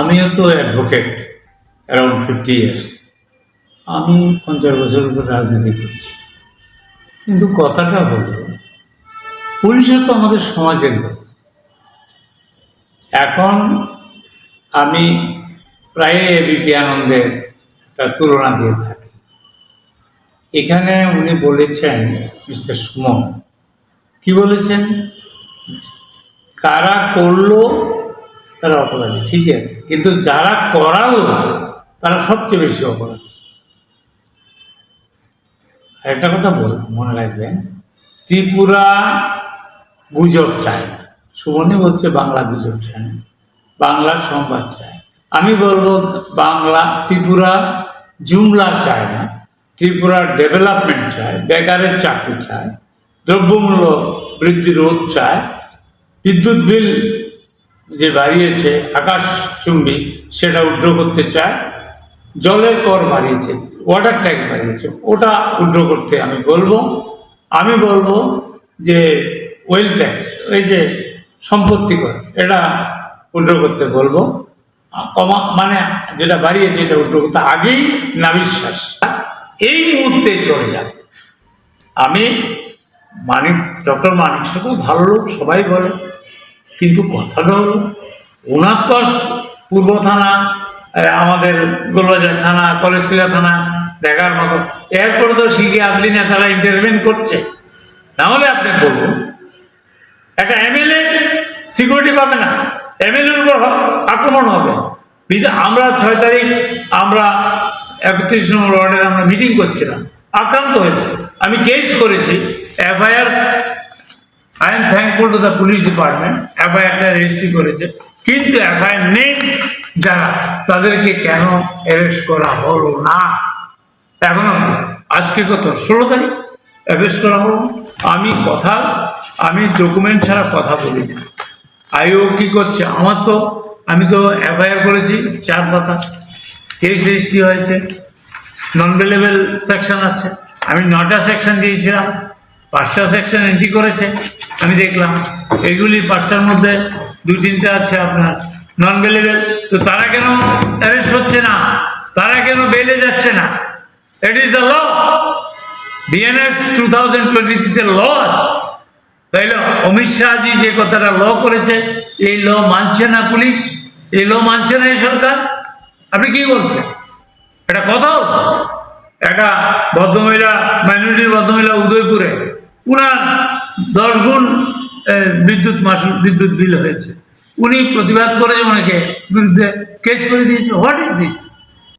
আমিও তো advocate around fifty years আমি পঞ্চাশ বছর উপর রাজনীতি করছি। কিন্তু কথাটা হলো পুলিশও তো আমাদের সমাজের লোক। এখন আমি প্রায় এবিপি আনন্দের একটা তুলনা দিয়ে থাকি। এখানে উনি বলেছেন, মিস্টার সুমন, কি বলেছেন? কারা করল তারা অপরাধী, ঠিকই আছে। কিন্তু যারা করালো, তারা সবচেয়ে বেশি অপরাধী। একটা কথা বল, মনে রাখবেন, ত্রিপুরা গুজব চায় না। সুমনে বলছে বাংলা গুজব চায় না, বাংলা সংবাদ চায় আমি বলব, বাংলা, ত্রিপুরা জুমলা চায় না, ত্রিপুরা ডেভেলপমেন্ট চায়, বেকারের চাকরি চায়, দ্রব্যমূল্য বৃদ্ধি রোধ চায়, বিদ্যুৎ বিল যে বাড়িয়েছে আকাশ চুম্বি, সেটা উড্র করতে চায়, জলের কর বাড়িয়েছে ওয়াটার ট্যাক্স বাড়িয়েছে ওটা উড্র করতে আমি বলব। আমি বলব যে ওয়েল ট্যাক্স ওই যে সম্পত্তি কর, এটা উড্র করতে বলব। কমা মানে যেটা বাড়িয়েছে, এটা উড্র করতে, আগেই নাবিশ্বাস। এই মুহূর্তে চলে যাবে আমি মানিক ডক্টর মানিক সাহেব, ভালো লোক, সবাই বলে। কিন্তু কথাটা হলো, ওনার তো পূর্ব থানা আমাদের গোলবাজার থানা কলেজটিলা থানা দেখার মতো। এরপরে তো শিখে আদলি নেতারা ইন্টারভেন করছে? নাহলে আপনি বলুন, একটা এমএলএ সিকিউরিটি পাবে না, এমএলএর উপর আক্রমণ হবে। আমরা ছয় তারিখ, আমরা একত্রিশ নম্বর ওয়ার্ডের আমরা মিটিং করছিলাম, আক্রান্ত হয়েছে। আমি কেস করেছি, FIR I am thankful to the police department এফআইআরটা registry করেছে। কিন্তু এফআইআর নেই যারা তাদেরকে কেন অ্যারেস্ট করা হলো না? এখন আজকে কত? ষোলো তারিখ? অ্যারেস্ট করা হলো আমি কথা, আমি ডকুমেন্ট ছাড়া কথা বলি না। আইও কি করছে? আমার তো, আমি তো এফআইআর করেছি, চার পাতা। কেস রেজিস্ট্রি হয়েছে। নন ভেলেবেল সেকশন আছে। আমি নটা সেকশন দিয়েছিলাম। পাঁচটা সেকশন এন্ট্রি করেছে, আমি দেখলাম এগুলি পাঁচটার মধ্যে দু তিনটে আছে আপনার নন ভেলেবেল তো তারা কেন অ্যারেস্ট হচ্ছে না? তারা কেন বেলে যাচ্ছে না? It is the law BNS two thousand টোয়েন্টিতে ল আছে। তাইলে অমিত শাহজি যে কথাটা ল করেছে, এই ল মানছে না পুলিশ? এই ল মানছে না এই সরকার? আপনি কি বলছেন? এটা কথা? একটা ভদ্রমহিলা মাইনরিটির ভদ্রমহিলা উদয়পুরে উনার দশ গুণ বিদ্যুৎ মাসুল বিদ্যুৎ বিল হয়েছে। উনি প্রতিবাদ করেছে ওনাকে বিরুদ্ধে কেস করে দিয়েছে। What is this